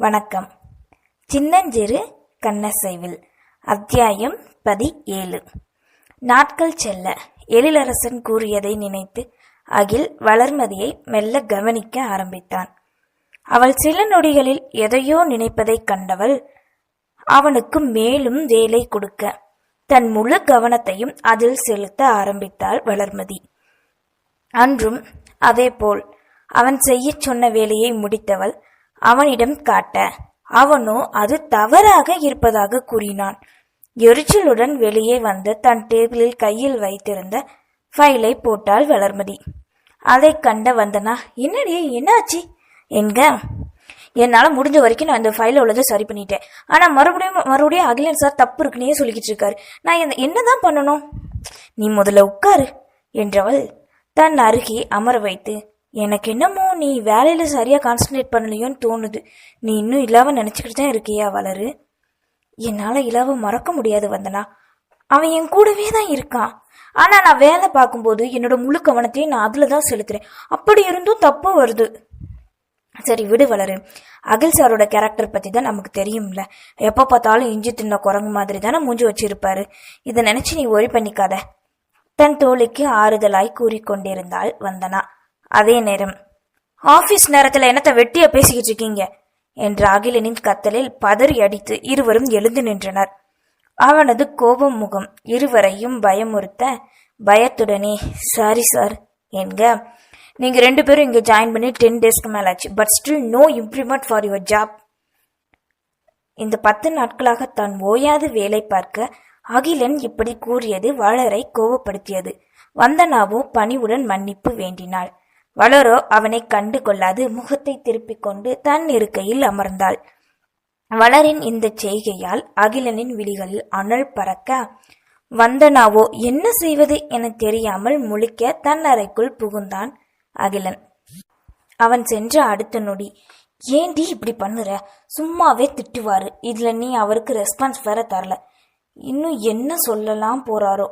வணக்கம். சின்னஞ்சிறு கண்ணசைவில் அத்தியாயம் பதி ஏழு நாட்கள் செல்ல எழிலரசன் கூறியதை நினைத்து அகில் வளர்மதியை மெல்ல கவனிக்க ஆரம்பித்தான். அவள் சில நொடிகளில் எதையோ நினைப்பதைக் கண்டவள் அவனுக்கு மேலும் வேலை கொடுக்க தன் முழு கவனத்தையும் அதில் செலுத்த ஆரம்பித்தாள் வளர்மதி. அன்றும் அதேபோல் அவன் செய்யச் சொன்ன வேலையை முடித்தவள் அவனிடம் காட்ட அவனோ அது தவறாக இருப்பதாக கூறினான். எரிச்சலுடன் வெளியே வந்து தன் டேபிளில் கையில் வைத்திருந்த ஃபைலை போட்டாள் வளர்மதி. அதை கண்ட வந்தனா என்னடி என்னாச்சு? என்க என்னால் முடிஞ்ச வரைக்கும் நான் இந்த ஃபைலில் உள்ளதை சரி பண்ணிட்டேன். ஆனால் மறுபடியும் மறுபடியும் அகிலன் சார் தப்பு இருக்குன்னே சொல்லிக்கிட்டு இருக்காரு. நான் என்ன தான் பண்ணணும்? நீ முதல்ல உட்காரு என்றவள் தன் அருகே அமர வைத்து எனக்கு என்னமோ நீ வேலையில் சரியாக கான்சென்ட்ரேட் பண்ணலையோன்னு தோணுது. நீ இன்னும் இல்லாம நினச்சிக்கிட்டு தான் இருக்கியா வளரு? என்னால் இலாவை மறக்க முடியாது வந்தனா. அவன் என் கூடவே தான் இருக்கான். ஆனால் நான் வேலை பார்க்கும்போது என்னோட முழு கவனத்தையும் நான் அதில் தான் செலுத்துறேன். அப்படி இருந்தும் தப்பு வருது. சரி விடு வளரு. அகில் சாரோட கேரக்டர் பற்றி தான் நமக்கு தெரியும்ல. எப்போ பார்த்தாலும் இஞ்சி தின்ன குரங்கு மாதிரி தானே மூஞ்சி வச்சிருப்பாரு. இதை நினச்சி நீ ஒரி பண்ணிக்காத. தன் தோழிக்கு ஆறுதலாய் கூறிக்கொண்டிருந்தாள் வந்தனா. அதே நேரம் ஆபீஸ் நேரத்துல என்னத்த வெட்டிய பேசிக்கிட்டு இருக்கீங்க? என்ற அகிலனின் கத்தலில் பதறி அடித்து இருவரும் எழுந்து நின்றனர். அவனது கோபம் முகம் இருவரையும் பயமுறுத்த பயத்துடனே சாரி சார் என்க நீங்க ரெண்டு பேரும் இங்க ஜாயின் பண்ணி டென் டேஸ்க்கு மேல ஆச்சு but still no improvement for your job இந்த பத்து நாட்களாக தான் ஓயாது வேலை பார்க்க அகிலன் இப்படி கூறியது வளரை கோபப்படுத்தியது வந்தனாவோ பணிவுடன் மன்னிப்பு வேண்டினாள். வளரோ அவனை கண்டு கொள்ளாது. முகத்தை திருப்பிக் கொண்டு தன் இருக்கையில் அமர்ந்தாள். வளரின் இந்த செய்கையால் அகிலனின் விழிகளில் அனல் பறக்க வந்தனாவோ என்ன செய்வது என தெரியாமல் முழிக்க தன் அறைக்குள் புகுந்தான் அகிலன். அவன் சென்ற அடுத்த நொடி ஏண்டி இப்படி பண்ணுற? சும்மாவே திட்டுவாரு. இதுல நீ அவருக்கு ரெஸ்பான்ஸ் வேற தரல. இன்னும் என்ன சொல்லலாம் போறாரோ?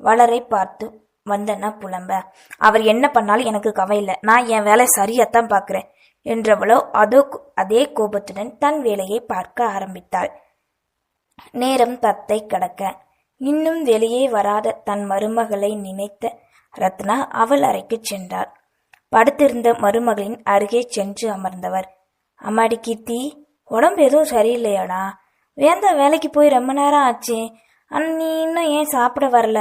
வளரை பார்த்து வந்தனா புலம்ப. அவர் என்ன பண்ணாலும் எனக்கு கவலை இல்லை. நான் என் வேலை சரியாத்தான் பார்க்குறேன் என்றவளோ அதோ அதே கோபத்துடன் தன் வேலையை பார்க்க ஆரம்பித்தாள். நேரம் தத்தை கடக்க. இன்னும் வெளியே வராத தன் மருமகளை நினைத்த ரத்னா அவள் அறைக்கு சென்றார் படுத்திருந்த மருமகளின் அருகே சென்று அமர்ந்தவர். அம்மாடி கீர்த்தி உடம்பு எதுவும் சரியில்லையாடா? வேந்தா வேலைக்கு போய் ரொம்ப நேரம் ஆச்சு. அண்ணி நீ இன்னும் ஏன் சாப்பிட வரல?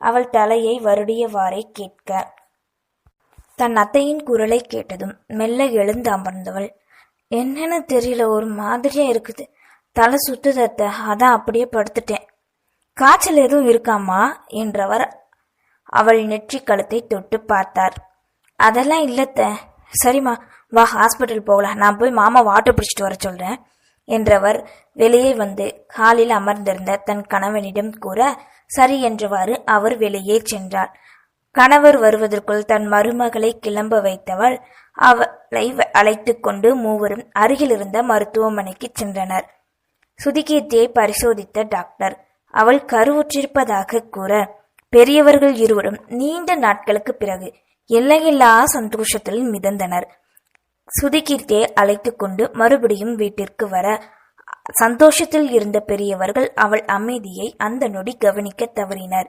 அவள் தலையை வருடியவாறே கேட்க. தன் அத்தையின் குரலை கேட்டதும் மெல்ல எழுந்து அமர்ந்தவள். என்னன்னு தெரியல ஒரு மாதிரியா இருக்குது. தலை சுத்துதத்த அதான் அப்படியே படுத்துட்டேன். காய்ச்சல் எதுவும் இருக்காமா என்றவர் அவள் நெற்றி கழுத்தை தொட்டு பார்த்தார். அதெல்லாம் இல்லத்த சரிம்மா வா ஹாஸ்பிட்டல் போகலாம். நான் போய் மாமா வாட்டர் பிடிச்சிட்டு வர சொல்றேன் என்றவர் வெளியே வந்து காலில் அமர்ந்திருந்த தன் கணவனிடம் கூற சரி என்றவாறு அவர் வெளியே சென்றார். கணவர் வருவதற்குள் தன் மருமகளை கிளம்ப வைத்தவள் அவளை அழைத்து கொண்டு மூவரும் அருகிலிருந்த மருத்துவமனைக்கு சென்றனர். சுதிகீர்த்தியை பரிசோதித்த டாக்டர் அவள் கருவுற்றிருப்பதாக கூற பெரியவர்கள் இருவரும் நீண்ட நாட்களுக்கு பிறகு எல்லையில்லா சந்தோஷத்தில் மிதந்தனர். சுதிகீர்த்தியை அழைத்து கொண்டு மறுபடியும் வீட்டிற்கு வர சந்தோஷத்தில் இருந்த பெரியவர்கள் அவள் அமைதியை அந்த நொடி கவனிக்க தவறினர்.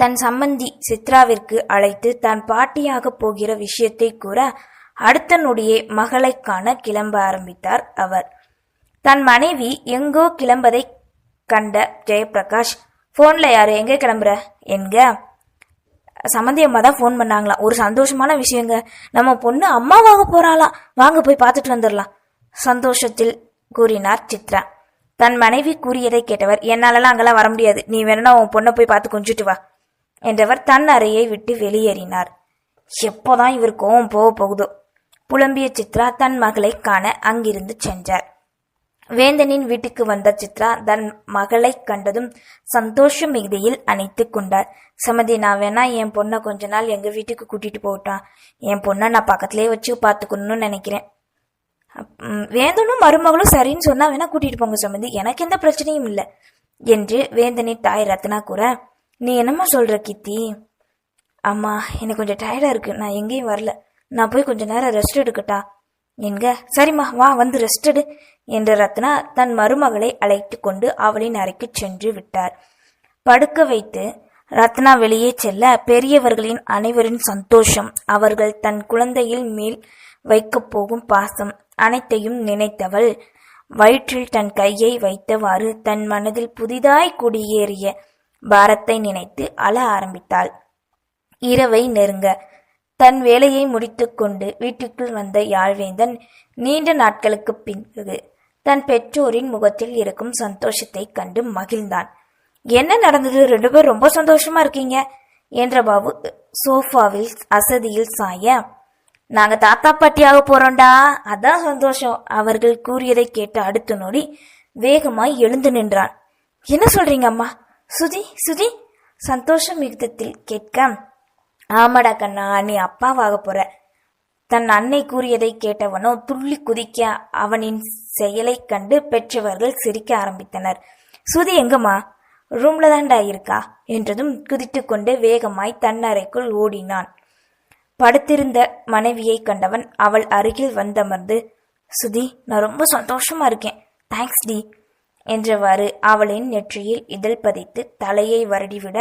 தன் சம்பந்தி சித்ராவிற்கு அழைத்து தான் பாட்டியாக போகிற விஷயத்தை கூற அடுத்த நொடியே மகளை காண கிளம்ப ஆரம்பித்தார் அவர். தன் மனைவி எங்கோ கிளம்பதை கண்ட ஜெயபிரகாஷ் போன்ல யாரு? எங்க கிளம்புற? என்க சம்மந்தி அம்மா தான் ஃபோன் பண்ணாங்களாம் ஒரு சந்தோஷமான விஷயங்க. நம்ம பொண்ணு அம்மாவாக போறாளாம் வாங்க போய் பார்த்துட்டு வந்துடலாம் சந்தோஷத்தில் கூறினார் சித்ரா. தன் மனைவி கூறியதை கேட்டவர் என்னாலலாம் அங்கெல்லாம் வர முடியாது. நீ வேணும்னா உன் பொண்ணை போய் பார்த்து கொஞ்சிட்டு வா என்றவர் தன் அறையை விட்டு வெளியேறினார். எப்போதான் இவர் கோவம் போக போகுதோ புலம்பிய சித்ரா தன் மகளை காண அங்கிருந்து சென்றார். வேந்தனின் வீட்டுக்கு வந்த சித்ரா தன் மகளை கண்டதும் சந்தோஷ மிகுதியில் அணைத்து கொண்டார். சமதி நான் வேணா என் பொண்ணை கொஞ்ச நாள் எங்க வீட்டுக்கு கூட்டிட்டு போட்டான் என் பொண்ணை நான் பக்கத்திலே வச்சு பார்த்துக்கணும்னு நினைக்கிறேன். வேந்தனும் மருமகளும் சரின்னு சொன்னா வேணா கூட்டிட்டு போங்க சம்மந்தி எனக்கு எந்த பிரச்சனையும் இல்லை. என்று வேந்தனின் தாய் ரத்னா கூற நீ என்னம்மா சொல்ற கீர்த்தி? அம்மா எனக்கு கொஞ்சம் டயர்டா இருக்கு. நான் எங்கேயும் வரல. நான் போய் கொஞ்ச நேரம் ரெஸ்ட் எடுக்கட்டா? என்க சரிம்மா வா வந்து ரெஸ்ட் எடு. என்று ரத்னா தன் மருமகளை அழைத்து கொண்டு அவளின் அறைக்கு சென்று விட்டார். படுக்க வைத்து ரத்னா வெளியே செல்ல பெரியவர்களின் அனைவரின் சந்தோஷம் அவர்கள் தன் குழந்தையில் மேல் வைக்கப் போகும் பாசம் அனைத்தையும் நினைத்தவள் வயிற்றில் தன் கையை வைத்தவாறு தன் மனதில் புதிதாய் குடியேறிய பாரத்தை நினைத்து அழ ஆரம்பித்தாள். இரவை நெருங்க. தன் வேலையை முடித்துக்கொண்டு வீட்டுக்குள் வந்த யாழ்வேந்தன் நீண்ட நாட்களுக்குப் பின்பு தன் பெற்றோரின் முகத்தில் இருக்கும் சந்தோஷத்தை கண்டு மகிழ்ந்தான். என்ன நடந்தது? ரெண்டு பேரும் ரொம்ப சந்தோஷமா இருக்கீங்க என்ற பாபு சோஃபாவில் அசதியில் சாய நாங்க தாத்தா பாட்டியாக போறோம்டா. அதான் சந்தோஷம். அவர்கள் கூறியதை கேட்ட அடுத்த நொடி வேகமாய் எழுந்து நின்றான். என்ன சொல்றீங்க அம்மா? சுதி சுதி சந்தோஷம் மிகுதத்தில் கேட்க ஆமாடா கண்ணா நீ அப்பாவாக போற. தன் அன்னை கூறியதை கேட்டவனோ துள்ளி குதிக்க அவனின் செயலைக் கண்டு பெற்றவர்கள் சிரிக்க ஆரம்பித்தனர். சுதி எங்கம்மா? ரூம்ல தாண்டா இருக்கா? என்றதும் குதித்துக்கொண்டு வேகமாய் தன் அறைக்குள் ஓடினான். படுத்திருந்த மனைவியை கண்டவன் அவள் அருகில் வந்தமர்ந்து சுதி நான் ரொம்ப சந்தோஷமா இருக்கேன். தேங்க்ஸ் டி என்றவாறு அவளின் நெற்றியில் இதழ் பதித்து தலையை வருடிவிட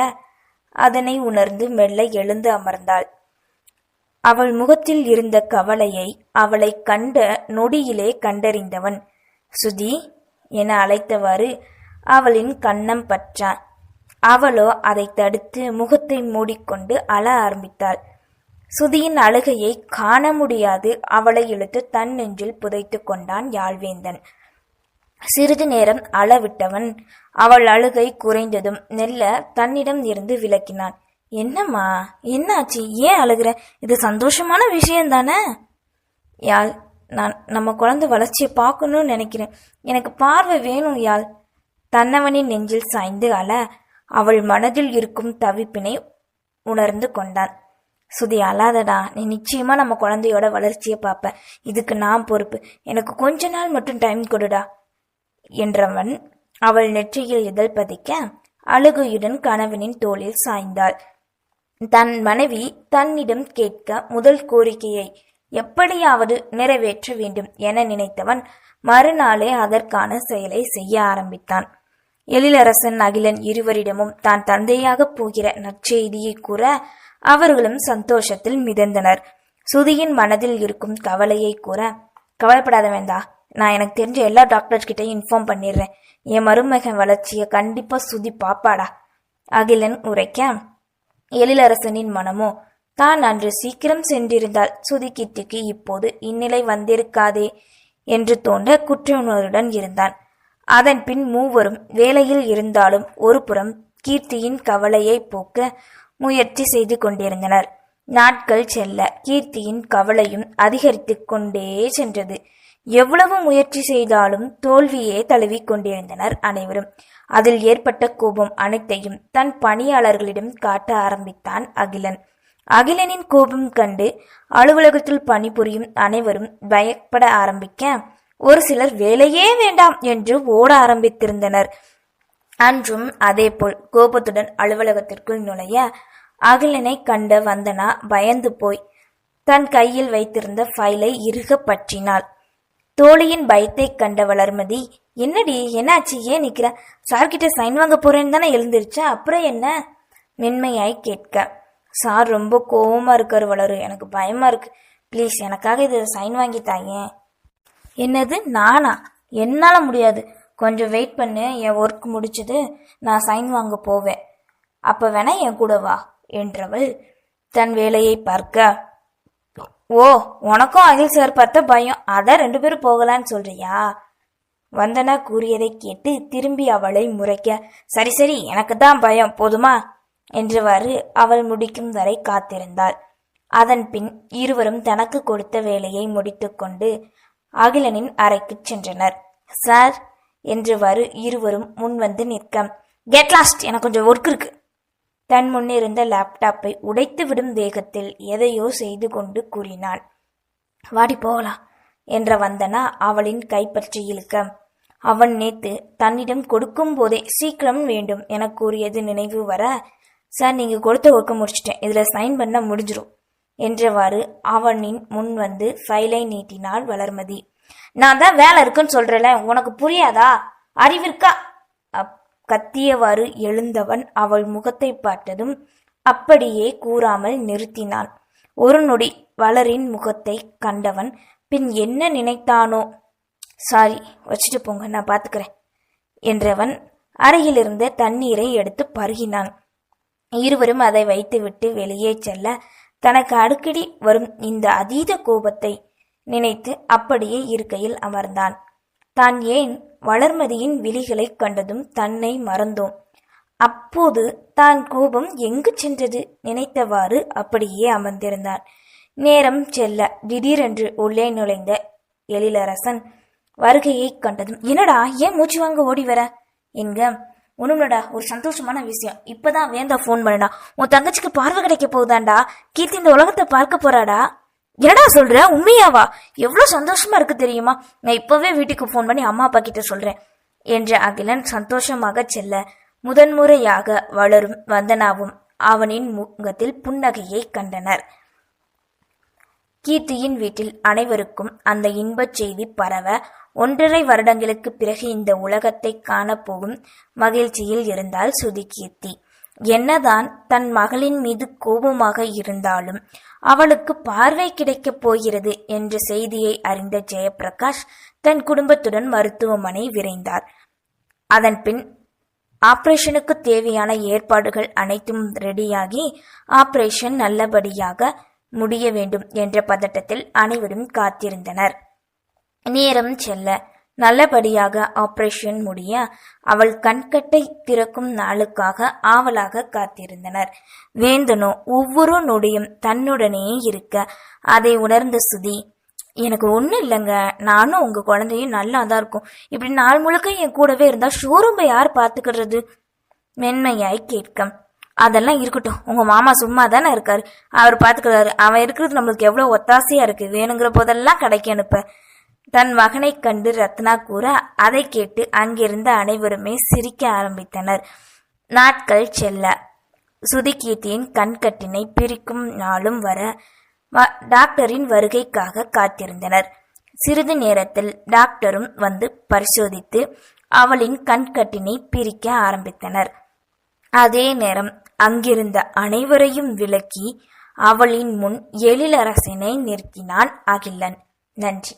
அதனை உணர்ந்து மெல்ல எழுந்து அமர்ந்தாள். அவள் முகத்தில் இருந்த கவலையை அவளை கண்ட நொடியிலே கண்டறிந்தவன் சுதி என அழைத்தவாறு அவளின் கண்ணம் பற்றான். அவளோ அதை தடுத்து முகத்தை மூடிக்கொண்டு அழ ஆரம்பித்தாள். சுதியின் அழுகையை காண முடியாது. அவளை இழுத்து தன் நெஞ்சில் புதைத்து கொண்டான் யாழ்வேந்தன். சிறிது நேரம் அளவிட்டவன் அவள் அழுகை குறைந்ததும் நெல்ல தன்னிடம் இருந்து விலக்கினான் என்னம்மா? என்னாச்சு? ஏன் அழுகிற? இது சந்தோஷமான விஷயம் தானே யாழ் நான் நம்ம குழந்தை வளர்ச்சியை பார்க்கணும்னு நினைக்கிறேன். எனக்கு பார்வை வேணும் யாழ். தன்னவனின் நெஞ்சில் சாய்ந்து அழ அவள் மனதில் இருக்கும் தவிப்பினை உணர்ந்து கொண்டான். சுதி அழாதடா. நீ நிச்சயமா நம்ம குழந்தையோட வளர்ச்சியை பார்ப்ப இதுக்கு நான் பொறுப்பு. எனக்கு கொஞ்ச நாள் மட்டும் டைம் கொடுடா. என்றவன் அவள் நெற்றியில் இதழ் பதிக்க அழுகையுடன் கணவனின் தோளில் சாய்ந்தாள். தன் மனைவி தன்னிடம் கேட்க முதல் கோரிக்கையை எப்படியாவது நிறைவேற்ற வேண்டும் என நினைத்தவன் மறுநாளே அதற்கான செயலை செய்ய ஆரம்பித்தான். எழிலரசன் அகிலன் இருவரிடமும் தான் தந்தையாகப் போகிற நற்செய்தியை கூற அவர்களும் சந்தோஷத்தில் மிதந்தனர். சுதியின் மனதில் இருக்கும் கவலையை கூற கவலைப்படாத வேண்டா நான் எனக்கு தெரிஞ்ச எல்லா டாக்டர்ஸ் கிட்டையும் இன்ஃபார்ம் பண்ணிடுறேன். என் மருமகன் வளர்ச்சியை கண்டிப்பா சுதி பாப்பாடா அகிலன் உரைக்க. எழிலரசனின் மனமோ தான் அன்று சீக்கிரம் சென்றிருந்தால் சுதிக்கிட்டுக்கு இப்போது இந்நிலை வந்திருக்காதே என்று தோன்ற குற்றுணர்வுடன் இருந்தான். அதன் பின் மூவரும் வேலையில் இருந்தாலும் ஒருபுறம் கீர்த்தியின் கவலையை போக்க முயற்சி செய்து கொண்டிருந்தனர். நாட்கள் செல்ல கீர்த்தியின் கவலையும் அதிகரித்து கொண்டே சென்றது. எவ்வளவு முயற்சி செய்தாலும் தோல்வியே தழுவிக் கொண்டிருந்தனர் அனைவரும். அதில் ஏற்பட்ட கோபம் அனைத்தையும் தன் பணியாளர்களிடம் காட்ட ஆரம்பித்தான் அகிலன். அகிலனின் கோபம் கண்டு அலுவலகத்தில் பணிபுரியும் அனைவரும் பயப்பட ஆரம்பிக்க ஒரு சிலர் வேலையே வேண்டாம் என்று ஓட ஆரம்பித்திருந்தனர். அன்றும் அதேபோல் கோபத்துடன் அலுவலகத்திற்குள் நுழைய அகிலனை கண்ட வந்தனா பயந்து போய் தன் கையில் வைத்திருந்த ஃபைலை இறுக பற்றினாள். தோழியின் பயத்தை கண்ட வளர்மதி என்னடி என்னாச்சு? ஏன் நிக்கிற? சார்கிட்ட சைன் வாங்க போறேன்னு தானே எழுந்திருச்சா? அப்புறம் என்ன? மென்மையாய் கேட்க சார் ரொம்ப கோவமா இருக்காரு வளரு. எனக்கு பயமா இருக்கு. ப்ளீஸ் எனக்காக இது சைன் வாங்கி தாயேன் என்னது நானா? என்னால் முடியாது. கொஞ்சம் வெயிட் பண்ணு என் ஒர்க் முடிச்சது நான் சைன் வாங்க போவேன். அப்போ வேணா என் கூட வா என்றவள் தன் வேலையை பார்க்க. ஓ உனக்கும் அகில் சார் பார்த்த பயம். அதான் ரெண்டு பேரும் போகலான்னு சொல்றியா? வந்தனா கூறியதை கேட்டு திரும்பி அவளை முறைக்க. சரி சரி எனக்கு தான் பயம். போதுமா? என்றவாறு அவள் முடிக்கும் வரை காத்திருந்தாள். அதன் பின் இருவரும் தனக்கு கொடுத்த வேலையை முடித்துக்கொண்டு அகிலனின் அறைக்குச் சென்றனர். சார் என்றவாறு இருவரும் முன்வந்து நிற்க கெட் லாஸ்ட் எனக்கு கொஞ்சம் ஒர்க் இருக்கு. தன் முன்னிருந்த லேப்டாப்பை உடைத்துவிடும் வேகத்தில் எதையோ செய்து கொண்டு கூறினாள். வாடி போகலாம் என்ற வந்தனா அவளின் கைப்பற்றி இழுக்க. அவன் நேத்து தன்னிடம் கொடுக்கும் போதே சீக்கிரம் வேண்டும் என கூறியது நினைவு வர சார் நீங்க கொடுத்த ஒர்க்க முடிச்சிட்டேன். இதுல சைன் பண்ண முடிஞ்சிரும். என்றவாறு அவனின் முன் வந்து ஃபைலை நீட்டினாள் வளர்மதி. நான் தான் வேலை இருக்குன்னு சொல்றேன்ல உனக்கு புரியாதா? அறிவிற்கா? அப் கத்தியவாறு எழுந்தவன் அவள் முகத்தை பார்த்ததும் அப்படியே கூறாமல் நிறுத்தினான். ஒரு நொடி வளரின் முகத்தை கண்டவன் பின் என்ன நினைத்தானோ? சாரி வச்சுட்டு போங்க நான் பாத்துக்கிறேன் என்றவன் அருகிலிருந்த தண்ணீரை எடுத்து பருகினான். இருவரும் அதை வைத்துவிட்டு வெளியே செல்ல தனக்கு அடிக்கடி வரும் இந்த அதீத கோபத்தை நினைத்து அப்படியே இருக்கையில் அமர்ந்தான். தான் ஏன் வளர்மதியின் விழிகளைக் கண்டதும் தன்னை மறந்தோம். அப்போது தான் கோபம் எங்கு சென்றது நினைத்தவாறு அப்படியே அமர்ந்திருந்தான். நேரம் செல்ல திடீரென்று உள்ளே நுழைந்த எழிலரசன் வருகையைக் கண்டதும் என்னடா ஏன் மூச்சு வாங்க ஓடி வர? என்க ஒண்ணும்லடா ஒரு சந்தோஷமான விஷயம். இப்பதான் வேந்தா ஃபோன் பண்ணடா உன் தங்கச்சிக்கு பார்வை கிடைக்க போகுதாண்டா கீர்த்தி இந்த உலகத்தை பார்க்க போறாடா? என்னடா சொல்ற? உண்மையாவா? எவ்வளவு சந்தோஷமா இருக்கு தெரியுமா? நான் இப்பவே வீட்டுக்கு ஃபோன் பண்ணி அம்மா அப்பா கிட்ட சொல்றேன். என்ற அகிலன் சந்தோஷமாக செல்ல முதன்முறையாக வளரும் வந்தனாவும் அவனின் முகத்தில் புன்னகையை கண்டனர். கீர்த்தியின் வீட்டில் அனைவருக்கும் அந்த இன்பச் செய்தி பரவ ஒன்றரை வருடங்களுக்கு பிறகு இந்த உலகத்தை காணப்போகும் மகிழ்ச்சியில் இருந்தாள் சுதுகீர்த்தி. என்னதான் தன் மகளின் மீது கோபமாக இருந்தாலும் அவளுக்கு பார்வை கிடைக்கப் போகிறது என்ற செய்தியை அறிந்த ஜெயபிரகாஷ் தன் குடும்பத்துடன் மருத்துவமனை விரைந்தார். அதன்பின் ஆபரேஷனுக்கு தேவையான ஏற்பாடுகள் அனைத்தும் ரெடியாகி ஆபரேஷன் நல்லபடியாக முடிய வேண்டும் என்ற பதட்டத்தில் அனைவரும் காத்திருந்தனர். நேரம் செல்ல நல்லபடியாக ஆபரேஷன் முடிய அவள் கண்கட்டை திறக்கும் நாளுக்காக ஆவலாக காத்திருந்தனர். வேந்தனோ ஒவ்வொரு நொடியும் தன்னுடனே இருக்க அதை உணர்ந்த சுதி எனக்கு ஒன்றும் இல்லைங்க. நானும் உங்க குழந்தையும் நல்லா தான் இருக்கும். இப்படி நாள் முழுக்க என் கூடவே இருந்தா ஷோரூம்பை யார் பார்த்துக்கிறது? மென்மையாய் கேட்க அதெல்லாம் இருக்கட்டும். உங்க மாமா சும்மா தானே இருக்காரு. அவர் பாத்துக்கிறாரு அவன் இருக்கிறது நம்மளுக்கு எவ்வளவு ஒத்தாசையா இருக்கு. வேணுங்கிற போதெல்லாம் கடைக்கு அனுப்ப. தன் மகனைக் கண்டு ரத்னா கூற அதை கேட்டு அங்கிருந்த அனைவருமே சிரிக்க ஆரம்பித்தனர். நாட்கள் செல்ல. சுதிகீர்த்தியின் கண்கட்டினை பிரிக்கும் நாளும் வர வ- டாக்டரின் வருகைக்காக காத்திருந்தனர். சிறிது நேரத்தில் டாக்டரும் வந்து பரிசோதித்து அவளின் கண்கட்டினை பிரிக்க ஆரம்பித்தனர். அதே நேரம் அங்கிருந்த அனைவரையும் விலக்கி அவளின் முன் எழிலரசனை நிறுத்தினான் அகிலன். நன்றி.